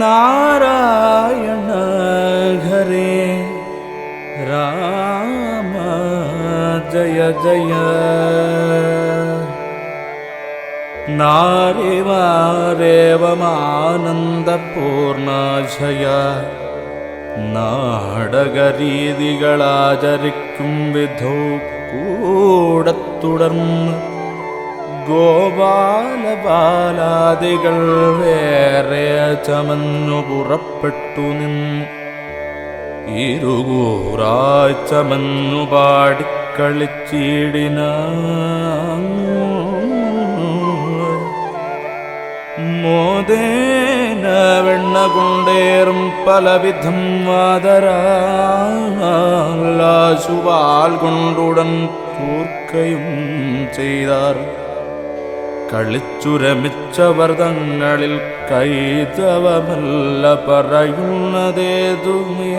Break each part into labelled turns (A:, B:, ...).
A: നാരായണ ഹരേ രാമ ജയ ജയ നാരിവാരേവമാനന്ദപൂർണാശയ നാടകരീതികളാചരിക്കും വിധോ കൂടെ തുടർന്ന് ഗോപാലബാലാദികൾ വേറെ ചമഞ്ഞു പുറപ്പെട്ടു നിന്നു ഇരുകൂറായി ചമഞ്ഞു പാടിക്കളിച്ചിടിന മോദേന വെണ്ണ കൊണ്ടേറും പലവിധം വാതരാശുവാൽ കൊണ്ടുടൻ തൂർക്കയും ചെയ്താർ. കളിച്ചുരമിച്ചവർ തങ്ങളിൽ കൈതവമല്ല പറയുന്നതേതുമേ.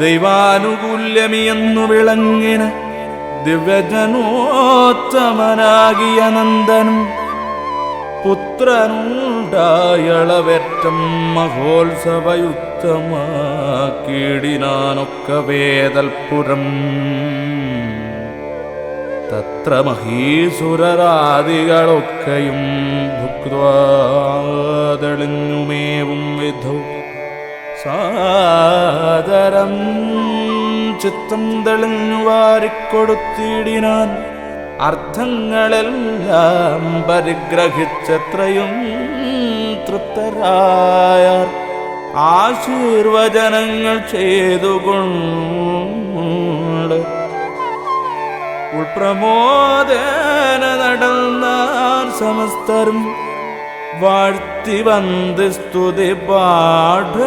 A: ദൈവാനുകൂല്യമിയെന്നു വിളങ്ങിന ദിവ്യജനോത്തമനാകിയ നന്ദനും പുത്രനുണ്ടായളവേറ്റം മഹോത്സവയുക്തമാക്കിടിനാനൊക്കെ വേദൽപുരം തത്ര മഹീസുരരാദികളൊക്കെയും ഭുക്വാതെളിഞ്ഞുമേവും വിധു. സാദരം ചിത്തം തെളിഞ്ഞു വാരിക്കൊടുത്തിടിനാൻ അർത്ഥങ്ങളെല്ലാം പരിഗ്രഹിച്ചത്രയും തൃപ്തരായാർ. ആശീർവചനങ്ങൾ ചെയ്തുകൊണ്ട് ഉൾപ്രമോദന നടന്നാർ സമസ്തരും വാഴ്ത്തി വന്ത് സ്തുതി പാഠകരാതിയാം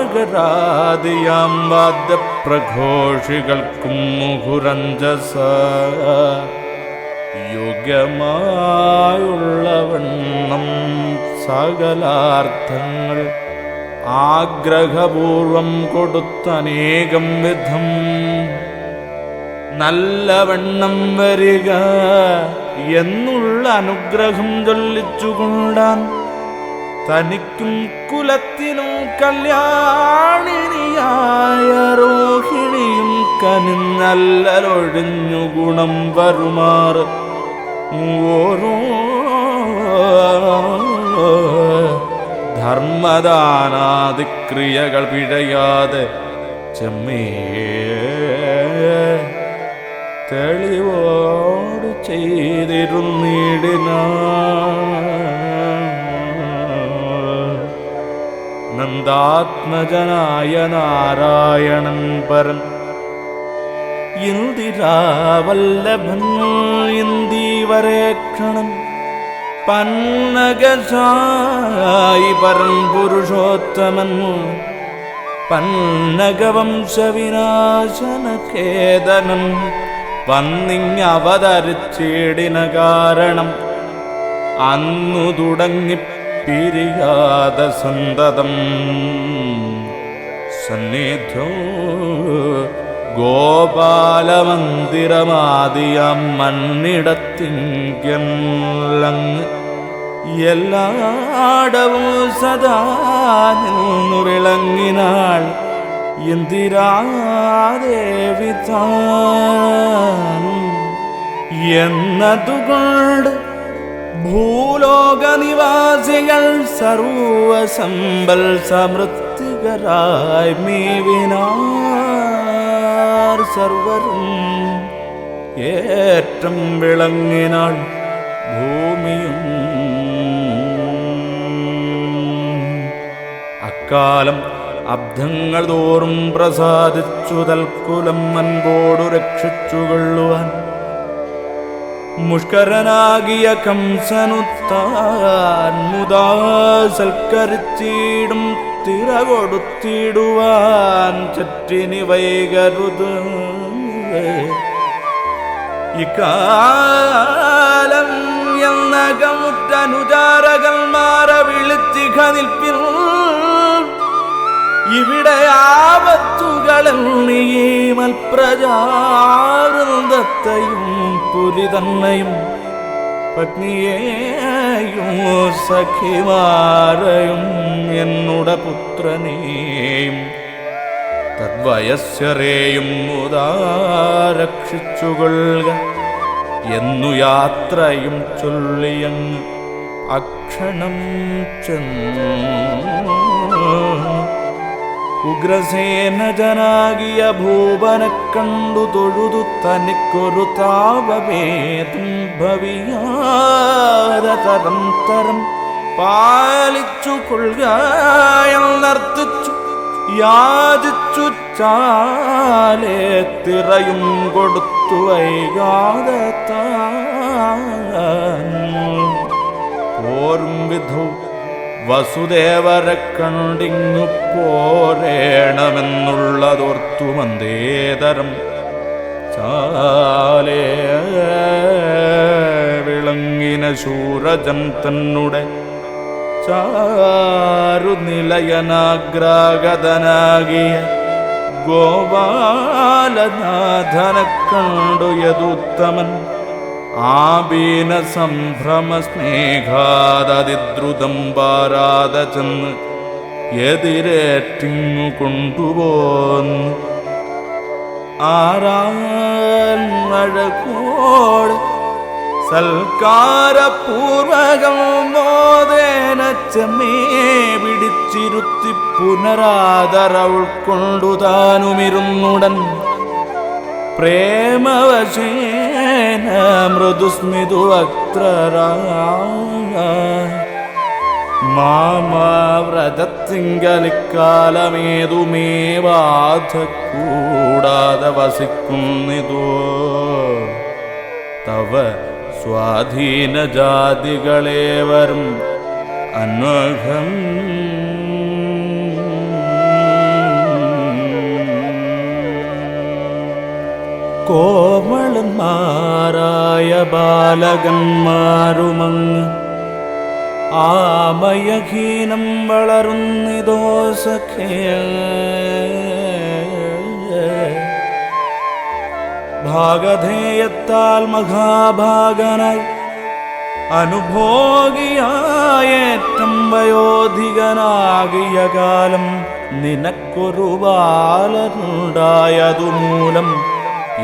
A: വാദ്യപ്രഘോഷികൾക്കും മുഹുരഞ്ജസ. യുഗമായുള്ളവണ്ണം സകലാർത്ഥങ്ങൾ ആഗ്രഹപൂർവം കൊടുത്തനേകം വിധം നല്ലവണ്ണം വരിക എന്നുള്ള അനുഗ്രഹം ചൊല്ലിച്ചുകൊണ്ടാൻ തനിക്കും കുലത്തിനും കല്യാണിനിയായ രോഹിണിയും കനിന്നല്ലൊഴിഞ്ഞു ഗുണം വരുമാറ് ഓരോ ധർമ്മദാനാദിക്രിയകൾ പിഴയാതെ ചെമ്മേ തെളിവോട് ചെയ്തിരുന്നിടിന. നന്ദാത്മജനായ നാരായണൻ പരൻ ഇന്ദിരാവല്ലഭൻ ഇന്ദീവരേക്ഷണൻ പന്നകസായി പരൻ പുരുഷോത്തമൻ പന്നകവംശവിനാശനഖേദനം വന്നിങ്ങവതരിച്ചിടിന കാരണം അന്നു തുടങ്ങി പിരിയാത സന്തതം സന്നിധോ ഗോപാലമന്ദിരമാദിയം മണ്ണിടത്തിങ്കലങ്ങ് എല്ലാടവും സദാ നിന്നു വിളങ്ങിനാൾ ഇന്ദിരാദേവി താനും എന്നതുകൊണ്ട് ഭൂലോക നിവാസികൾ സർവസമ്പൽ സമൃദ്ധികരായി മീവിനാർ സർവരും ഏറ്റം വിളങ്ങിനാൾ ഭൂമിയും അക്കാലം അബ്ദങ്ങൾ തോറും പ്രസാദിച്ചു തൽക്കുലം അൻപോടു രക്ഷിച്ചുകൊള്ളുവാൻ മുഷ്കരനാകിയ കംസനുത്താൻ മുതാ തിറ കൊടുത്തിടുവാൻ ചറ്റിനി വൈകരുത്. ഇക്കാലം എന്നകമുറ്റനുചാരകന്മാരെ വിളിച്ചിഖ നിൽപ്പിൽ ഇവിടെ ആപത്തുകളിൽ നീ പുരിതന്നെയും പത്നിയേയും സഖിമാരെയും എന്നുട പുത്രനെയും തദ്വയസ്യരെയും മുതാ രക്ഷിച്ചുകൊള്ളുക. എന്നു യാത്രയും ചൊല്ലിയങ്ങ് അക്ഷണം ചെന്നു. ഉഗ്രസേന ജനാകിയ ഭൂപനെ കണ്ടു തൊഴുതു തനിക്കൊരു താപവേദം ഭവിയാതെ തരം തരം പാലിച്ചു കൊള്ളുക എന്നർത്ഥിച്ചു യാചിച്ചു ചാലേ തിറയും കൊടുത്തു വൈകാതെ താൻ. പോരും വിധു വസുദേവരെ കണ്ടിങ്ങു പോരേണമെന്നുള്ളതോർത്തു മന്ദേതരം ചാലേ വിളങ്ങിന ശൂരജൻ തന്നുടെ ചാരുനിലയനാഗ്രാഗതനാകിയ ഗോപാലനാഥനെ കണ്ടു യദുത്തമൻ ആബീന സംഭ്രമ സ്നേഹാദതിദ്രുതം പാരാത ചെന്ന് എതിരേറ്റിങ്ങു കൊണ്ടുപോന്നു ആരാഴക്കോട് സൽക്കാരപൂർവകം മോദേന ചെമ്മേ പിടിച്ചിരുത്തി പുനരാദര ഉൾക്കൊണ്ടു താനുമിരുന്നുടൻ. പ്രേമവശേന മൃദുസ്മിതു മാമാവ്രതത്തിങ്കലിക്കാലമേതുമേ ബാധ കൂടാതെ വസിക്കുന്നിതോ. തവ സ്വാധീന ജാതികളേവരും അന്വഹം കോമളന്മാരായ ബാലകന്മാരുമങ്ങ്. ആമയഹീനം വളരുന്നിതോ സഖ്യ ഭാഗധേയത്താൽ മഹാഭാഗനായി അനുഭോഗിയായേറ്റം വയോധികനാകിയ കാലം നിനക്കൊരു ബാലനുണ്ടായതു മൂലം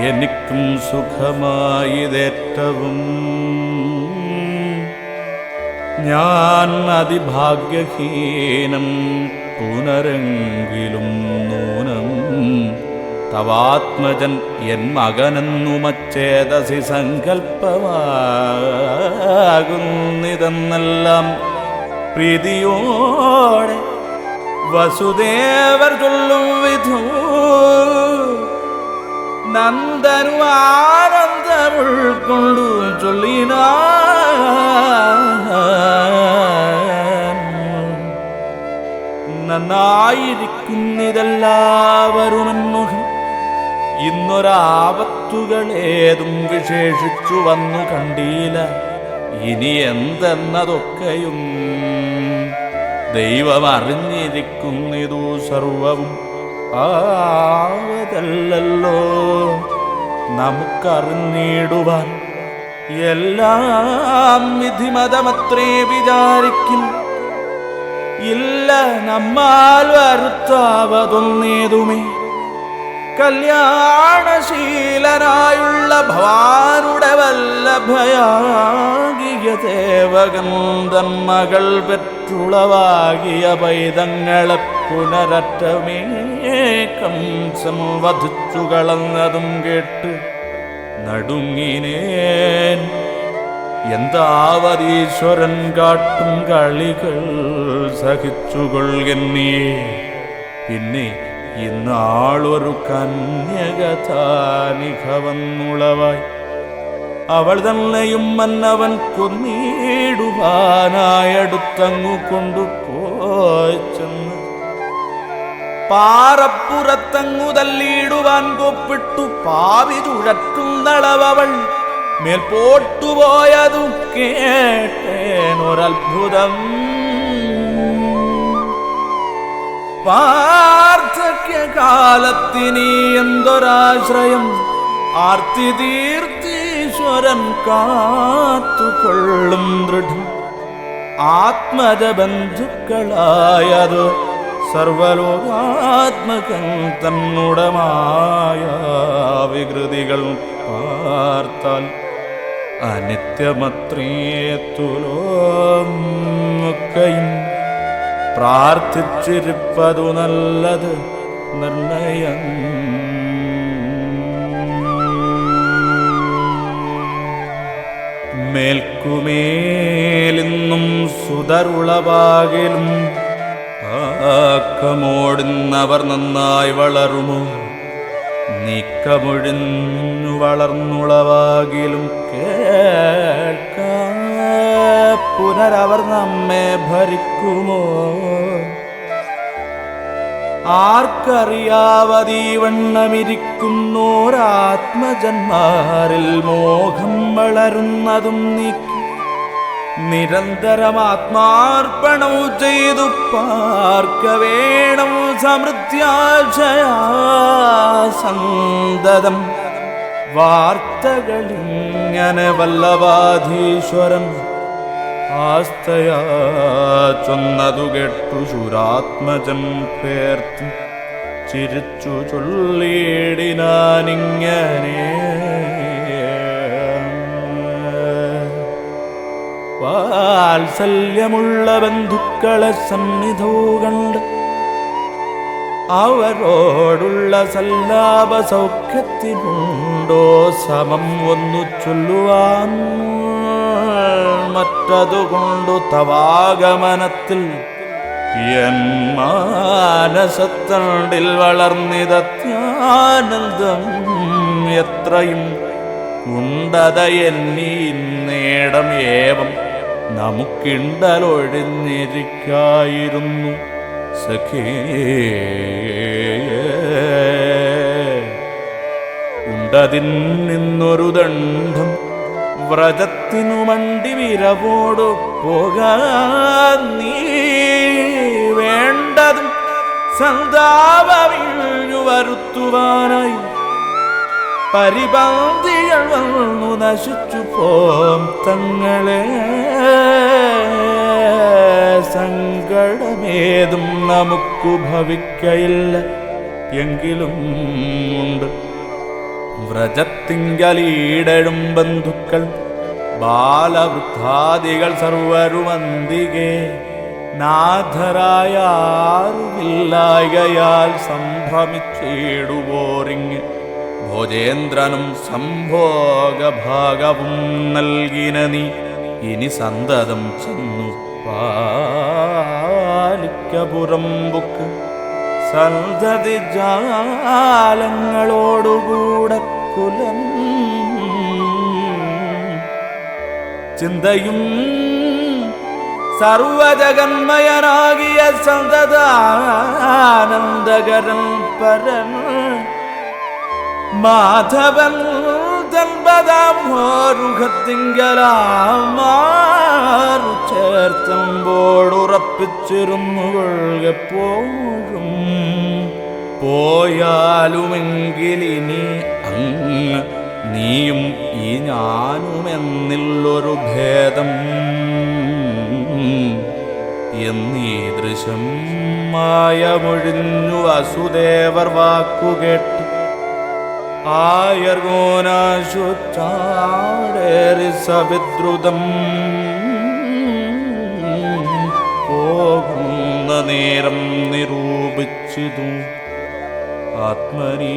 A: എനിക്കും സുഖമായിതേറ്റവും. ഞാൻ അതിഭാഗ്യഹീനം പുനരെങ്കിലും നൂനം. തവാത്മജൻ എൻ മകനെന്നു മച്ചേതസി സങ്കൽപ്പമാകുന്നിതെന്നെല്ലാം പ്രീതിയോടെ വസുദേവർ ചൊല്ലും വിധു. നന്ദനു ആനന്ദമുൾക്കൊണ്ടു ചൊല്ലിന നന്നായിരിക്കുന്നിതെല്ലാവരുമെന്നുഹം ഇന്നൊരാപത്തുകളേതും വിശേഷിച്ചു വന്നു കണ്ടീല ഇനി എന്തെന്നതൊക്കെയും ദൈവം അറിഞ്ഞിരിക്കുന്നിതു സർവവും. ആവതല്ലല്ലോ നമുക്കറിഞ്ഞിടുവാൻ എല്ലാം വിധിമതമത്രേ വിചാരിക്കും. ഇല്ല നമ്മാൽ വരുത്താവതൊന്നേതുമേ. കല്യാണശീലനായുള്ള ഭവാനുടെ വല്ലഭയാകിയ ദേവകന്ദൻ മകൾ പെറ്റുളവാകിയ പൈതങ്ങളെ പുനരറ്റമേ കംസം വധിച്ചു കളഞ്ഞതും കേട്ട് നടുങ്ങിനേൻ എന്താവതീശ്വരൻ കാട്ടും കളികൾ സഹിച്ചുകൊള്ളുന്നേ പിന്നെ ഇന്നാളൊരു കന്യകഥാനിക വന്നുളവായി. അവൾ തന്നെയും മന്നവൻ കൊന്നിടുവാനായടുത്തങ്ങു കൊണ്ടുപോയി ചെന്ന്. പാറപ്പുറത്തങ്ങു തല്ലിയിടുവാൻ കൊപ്പിട്ടു പാവി ചുഴറ്റുന്നളവൾ മേൽപോട്ടുപോയതു കേട്ടേനൊരത്ഭുതം വാർദ്ധക്യകാലത്തിനി എന്തൊരാശ്രയം? ആർത്തി തീർത്തീശ്വരൻ കാത്തുകൊള്ളും ദൃഢം. ആത്മജബന്ധുക്കളായത് സർവലോകാത്മകൻ തന്നുടമായ വികൃതികൾ പാർത്താൽ അനിത്യമത്രേത്തുലോക്കയും പ്രാർത്ഥിച്ചിരിപ്പതു നല്ലത് നിർണയം. മേൽക്കുമേലിന്നും സുതരുളവാകിലും ആക്കമോടുന്നവർ നന്നായി വളരുമോ? നീക്കമൊഴിഞ്ഞു വളർന്നുളവാകിലും കേൾക്ക. പുനരവർ നമ്മെ ഭരിക്കുമോ? ആർക്കറിയാവതീവണ്ണമിരിക്കുന്നോരാത്മജന്മാരിൽ മോഹം വളരുന്നതും നീക്കി. നിരന്തരം ആത്മാർപ്പണം ചെയ്തു പാർക്ക വേണം സമൃദ്ധ്യാശയാസന്തതം വാർത്തകളിങ്ങനെ വല്ലഭാധീശ്വരൻ ആസ്തയാ ചൊന്നതു കേട്ടു ശുരാത്മജൻ പേർത്തി. ചിരിച്ചു ചൊല്ലിയിടിനാനിങ്ങനെ. വാത്സല്യമുള്ള ബന്ധുക്കളെ സന്നിധോ കണ്ട് അവരോടുള്ള സല്ലാപ സൗഖ്യത്തിനുണ്ടോ? സമം ഒന്നു ചൊല്ലുവാൻ മറ്റതുകൊണ്ടു തവാഗമനത്തിൽ എൻ മാനസത്തണ്ടിൽ വളർന്നിതത്യാനന്ദം എത്രയും ഉണ്ടത എന്നീ നേടം ഏവം നമുക്കിണ്ടലൊഴിഞ്ഞിരിക്കായിരുന്നു സഖേ ഉണ്ടതിൽ നിന്നൊരു ദണ്ഡം വ്രതത്തിനു മണ്ടി വിരവോടു പോകാൻ നീ വേണ്ടതും സന്താപമിഴു വരുത്തുവാനായി. പരിപാതികൾ വന്നു നശിച്ചു പോം തങ്ങളെ. സങ്കടമേതും നമുക്കു ഭവിക്കയില്ല എങ്കിലും ഉണ്ട്. വ്രജത്തിങ്കലീടഴും ബന്ധുക്കൾ ബാലവൃദ്ധാദികൾ സർവരുമന്തികെ നാഥരായ ആരുമില്ലായകയാൽ സംഭ്രമിച്ചിടുവോറിങ് ഭോജേന്ദ്രനും സംഭോഗഭാഗവും നൽകിന നീ ഇനി സന്തതം ചെന്നു പാലിക്കപുറം ബുക്ക് സന്തതി ജാലങ്ങളോടുകൂടെ കുലൻ ചിന്തയും സർവജഗന്മയനാകിയ സന്തതാനന്ദകരൻ പരൻ മാധവൻ തൻപതാമോരുഖത്തിങ്കലാമാറു ചേർത്തമ്പോടുറപ്പിച്ചിരുന്നു കൊള്കെപ്പോഴും പോയാലുമെങ്കിലിനി അങ്ങ് നീയും ഈ ഞാനുമെന്നില്ലൊരു ഭേദം. എന്നീ എന്നീദൃശം മായമൊഴിഞ്ഞു വസുദേവർ വാക്കുകേട്ടു ആയർഗോനാശുച്ചാടേറി സവിദ്രുതം പോകുന്ന നേരം നിരൂപിച്ചിതു ആത്മനീ